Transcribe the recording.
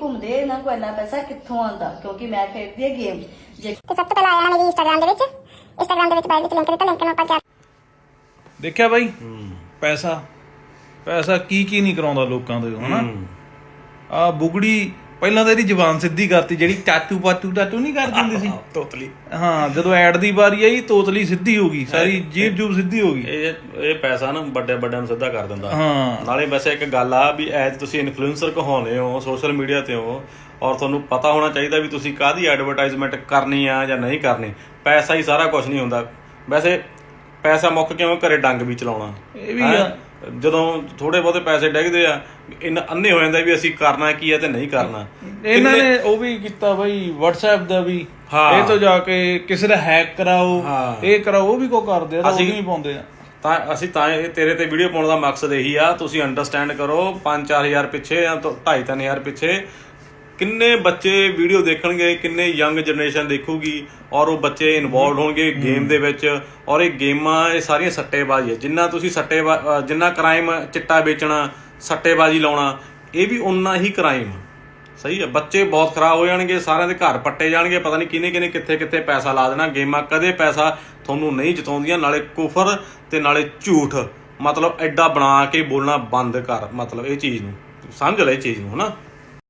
ਘੁੰਮਦੇ ਇਹਨਾਂ ਕੋਲ ਇੰਨਾ ਪੈਸਾ ਕਿੱਥੋਂ ਆਉਂਦਾ? ਕਿਉਂਕਿ ਮੈਂ ਖੇਡਦੀ ਆ ਗੇਮ। ਜੇ ਤੇ ਸਭ ਤੋਂ ਪਹਿਲਾਂ ਆਇਆ ਮੇਰੀ ਇੰਸਟਾਗ੍ਰam ਦੇ ਵਿੱਚ। ਇੰਸਟਾਗ੍ਰam ਦੇ ਵਿੱਚ ਬਾਇਓ ਵਿੱਚ ਲਿੰਕ ਦਿੱਤਾ ਲਿੰਕ ਨੂੰ ਆਪਾਂ ਜਾ ਦੇਖਿਆ ਬਾਈ? ਪੈਸਾ। ਪੈਸਾ ਕੀ ਕੀ ਨਹੀਂ ਕਰਾਉਂਦਾ ਲੋਕਾਂ ਦੇ ਹਨਾ? ਆ ਬੁਗੜੀ ਪਹਿਲਾਂ ਤਾਂ ਇਹਦੀ ਜ਼ੁਬਾਨ ਸਿੱਧੀ ਕਰਤੀ ਜਿਹੜੀ ਟਾਟੂ ਪਾਟੂ ਟਾਟੂ ਨਹੀਂ ਕਰ ਦਿੰਦੀ ਸੀ। ਤੋਤਲੀ। ਹਾਂ ਜਦੋਂ ਐਡ ਦੀ ਵਾਰੀ ਆਈ ਤੋਤਲੀ ਸਿੱਧੀ ਹੋ ਗਈ ਸਾਰੀ ਜੀਬ ਜੂਬ ਸਿੱਧੀ ਹੋ ਗਈ। ਇਹ ਇਹ ਪੈਸਾ ਨਾ ਵੱਡੇ ਵੱਡਿਆਂ ਨੂੰ ਸਿੱਧਾ ਕਰ ਦਿੰਦਾ। ਹਾਂ। ਨਾਲੇ ਵੈਸੇ ਇੱਕ ਗੱਲ ਆ ਵੀ ਐਜ ਤੁਸੀਂ ਇਨਫਲੂਐਂਸਰ ਕਹਾਉਂਦੇ ਹੋ ਸੋਸ਼ਲ ਮੀਡੀਆ ਤੇ ਹੋ ਔਰ ਤੁਹਾਨੂੰ ਪਤਾ ਹੋਣਾ ਚਾਹੀਦਾ ਵੀ ਤੁਸੀਂ ਕਾਹਦੀ ਐਡਵਰਟਾਈਜ਼ਮੈਂਟ ਕਰਨੀ ਆ ਜਾਂ ਨਹੀਂ ਕਰਨੀ। ਪੈਸਾ ਹੀ ਸਾਰਾ ਕੁਝ ਨਹੀਂ ਹੁੰਦਾ। ਵੈਸੇ ਪੈਸਾ ਮੁੱਕ ਕਿਉਂ ਘਰੇ ਡੰਗ ਵੀ ਚਲਾਉਣਾ? ਇਹ ਵੀ? ਆ। ਜਦੋਂ ਥੋੜੇ ਬਹੁਤੇ ਪੈਸੇ ਡਿੱਗਦੇ ਆ ਇੰਨਾ ਅੰਨੇ ਹੋ ਜਾਂਦਾ ਵੀ ਅਸੀਂ ਕਰਨਾ ਕੀ ਹੈ ਤੇ ਨਹੀਂ ਕਰਨਾ ਇਹਨਾਂ ਨੇ ਉਹ ਵੀ ਕੀਤਾ ਬਾਈ WhatsApp ਦਾ ਵੀ। ਇਹ ਤੋਂ ਜਾ ਕੇ ਕਿਸੇ ਦਾ ਹੈਕ ਕਰਾਓ। ਇਹ ਕਰਾਓ ਉਹ ਵੀ ਕੋ ਕਰਦੇ ਆ ਉਹ ਅਸੀਂ- ਵੀ ਪਾਉਂਦੇ ਆ ਤਾਂ ਅਸੀਂ ਤਾਂ ਇਹ ਤੇਰੇ ਤੇ ਵੀਡੀਓ ਪਾਉਣ ਦਾ ਮਕਸਦ ਇਹੀ ਆ ਤੁਸੀਂ ਅੰਡਰਸਟੈਂਡ ਕਰੋ 5-4000 ਪਿੱਛੇ ਜਾਂ 2.5-3000 ਪਿੱਛੇ ਕਿੰਨੇ ਬੱਚੇ ਵੀਡੀਓ ਦੇਖਣਗੇ ਕਿੰਨੇ ਯੰਗ ਜਨਰੇਸ਼ਨ ਦੇਖੂਗੀ ਔਰ ਉਹ ਬੱਚੇ ਇਨਵੋਲਡ ਹੋਣਗੇ ਗੇਮ ਦੇ ਵਿੱਚ ਔਰ ਇਹ ਗੇਮਾਂ ਇਹ ਸਾਰੀਆਂ ਸੱਟੇਬਾਜ਼ੀ ਹੈ ਜਿੰਨਾ ਤੁਸੀਂ ਸੱਟੇ ਜਿੰਨਾ ਕ੍ਰਾਈਮ ਚਿੱਟਾ ਵੇਚਣਾ ਸੱਟੇਬਾਜ਼ੀ ਲਾਉਣਾ ਇਹ ਵੀ ਉਨਾ ਹੀ ਕ੍ਰਾਈਮ ਸਹੀ ਹੈ ਬੱਚੇ ਬਹੁਤ ਖਰਾਬ ਹੋ ਜਾਣਗੇ ਸਾਰਿਆਂ ਦੇ ਘਰ ਪੱਟੇ ਜਾਣਗੇ ਪਤਾ ਨਹੀਂ ਕਿਹਨੇ ਕਿਹਨੇ ਕਿੱਥੇ ਕਿੱਥੇ ਪੈਸਾ ਲਾ ਦੇਣਾ ਗੇਮਾਂ ਕਦੇ ਪੈਸਾ ਤੁਹਾਨੂੰ ਨਹੀਂ ਜਿਤਾਉਂਦੀਆਂ ਨਾਲੇ ਕੁਫਰ ਤੇ ਨਾਲੇ ਝੂਠ। ਮਤਲਬ ਐਡਾ ਬਣਾ ਕੇ ਬੋਲਣਾ ਬੰਦ ਕਰ ਮਤਲਬ ਇਹ ਚੀਜ਼ ਨੂੰ। ਸਮਝ ਲੈ ਇਹ ਚੀਜ਼ ਨੂੰ ਹਨਾ?